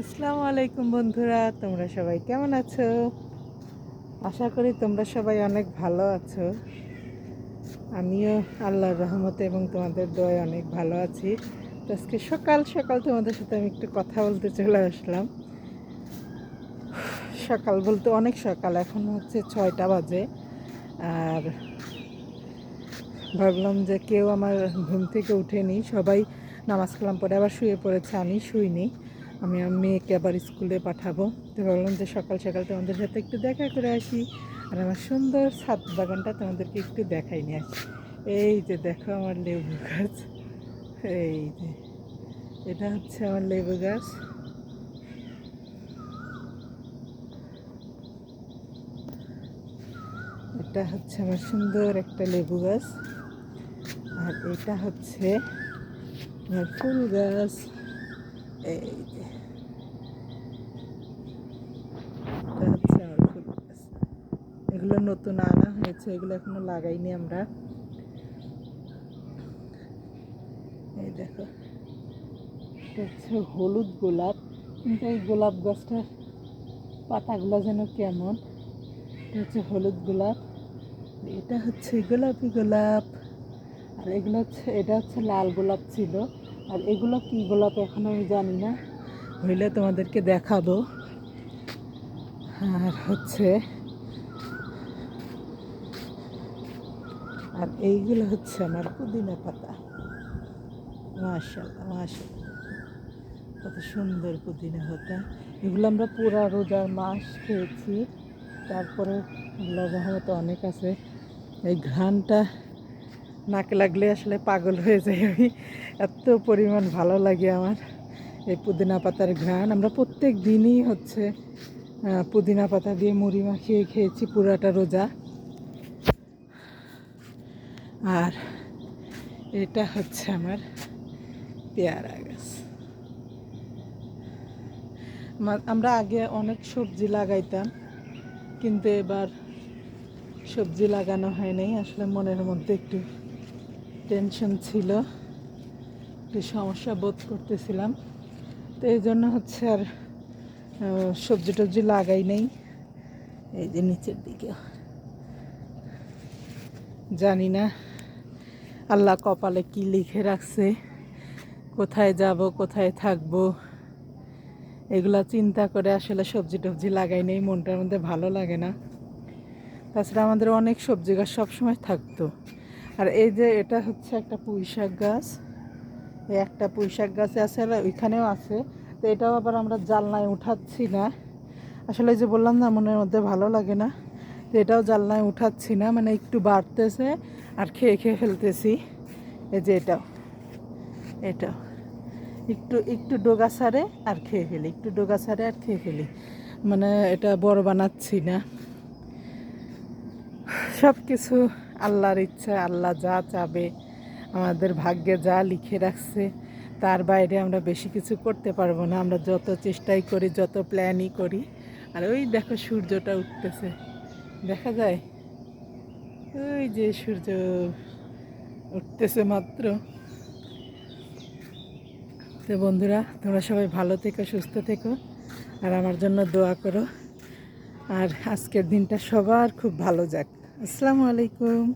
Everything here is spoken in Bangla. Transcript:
আসসালামু আলাইকুম বন্ধুরা, তোমরা সবাই কেমন আছো? আশা করি তোমরা সবাই অনেক ভালো আছো। আমিও আল্লাহর রহমতে এবং তোমাদের দয় অনেক ভালো আছি। তো আজকে সকাল সকাল তোমাদের সাথে আমি একটু কথা বলতে চলে আসলাম। সকাল বলতে অনেক সকাল, এখন হচ্ছে ছয়টা বাজে। আর ভাবলাম যে কেউ আমার ঘুম থেকে উঠেনি, সবাই নামাজ কালাম পরে আবার শুয়ে পড়েছে, আমি শুইনি। আমি মেয়েকে আবার স্কুলে পাঠাবো। তো ভাবলাম যে সকাল সকাল তোমাদের সাথে একটু দেখা করে আসি। আর আমার সুন্দর ছাদ বাগানটা তোমাদেরকে একটু দেখাই নিয়ে আসি। এই যে দেখো আমার লেবু গাছ। এই যে, এটা হচ্ছে আমার লেবু গাছ। এটা হচ্ছে আমার সুন্দর একটা লেবু গাছ। আর এটা হচ্ছে আমার ফুল গাছ। এই যে এগুলো নতুন আনা হয়েছে, এগুলো এখনও লাগাইনি আমরা। এই দেখো হচ্ছে হলুদ গোলাপ। কিন্তু এই গোলাপ গাছটার পাতাগুলো যেন কেমন। এটা হচ্ছে হলুদ গোলাপ। এটা হচ্ছে গোলাপি গোলাপ। আর এগুলো হচ্ছে, এটা হচ্ছে লাল গোলাপ ছিল। আর এগুলো কি গোলাপ এখন আমি জানি না। হইলে তোমাদেরকে দেখাবো। আর হচ্ছে আর এইগুলো হচ্ছে আমার পুদিনা পাতা। মাশাল্লাহ মাশাল্লাহ কত সুন্দর পুদিনা পাতা। এগুলো আমরা পুরা রোজার মাস খেয়েছি। তারপরে আল্লাহ রহমতে অনেক আছে। এই ঘ্রাণটা নাকে লাগলে আসলে পাগল হয়ে যাই আমি। এত পরিমাণ ভালো লাগে আমার এই পুদিনা পাতার ঘ্রাণ। আমরা প্রত্যেক দিনই হচ্ছে পুদিনা পাতা দিয়ে মুড়ি মাখিয়ে খেয়েছি পুরাটা রোজা। আর এটা হচ্ছে আমার পেয়ারা গাছ। আমরা আগে অনেক সবজি লাগাইতাম, কিন্তু এবার সবজি লাগানো হয় নাই। আসলে মনের মধ্যে একটু টেনশন ছিল, একটু সমস্যা বোধ করতেছিলাম। তো এই জন্য হচ্ছে আর সবজি টবজি লাগাই নেই। এই যে নিচের দিকে। জানি না, আল্লাহ কপালে কি লিখে রাখছে, কোথায় যাব, কোথায় থাকব, এগুলা চিন্তা করে আসলে সবজি টবজি লাগাই নেই, মনটার মধ্যে ভালো লাগে না। তাছাড়া আমাদের অনেক সবজি গাছ সবসময় থাকতো। আর এই যে এটা হচ্ছে একটা পুঁই শাক গাছ। এই একটা পুঁই শাক গাছ আছে আর ওইখানেও আছে। তো এটাও আবার আমরা জালনায় উঠাচ্ছি না। আসলে যে বললাম না, মনের মধ্যে ভালো লাগে না। তো এটাও জালনায় উঠাচ্ছি না মানে একটু বাড়তেছে আর খেয়ে খেয়ে ফেলতেছি। এই যে এটাও এটাও। একটু একটু ডোগা সারে আর খেয়ে ফেলি, একটু ডোগা সারে আর খেয়ে ফেলি। মানে এটা বড় বানাচ্ছি না। সব কিছু আল্লাহর ইচ্ছা আল্লাহ যা চাবে, আমাদের ভাগ্যে যা লিখে রাখছে, তার বাইরে আমরা বেশি কিছু করতে পারব না। আমরা যত চেষ্টাই করি, যত প্ল্যানই করি, আর ওই দেখো সূর্যটা উঠতেছে। দেখা যায়? ওই যে সূর্য উঠতেছে মাত্র। তো বন্ধুরা, তোমরা সবাই ভালো থেকো, সুস্থ থেকো, আর আমার জন্য দোয়া করো। আর আজকের দিনটা সবার খুব ভালো যাক। আসসালামু আলাইকুম।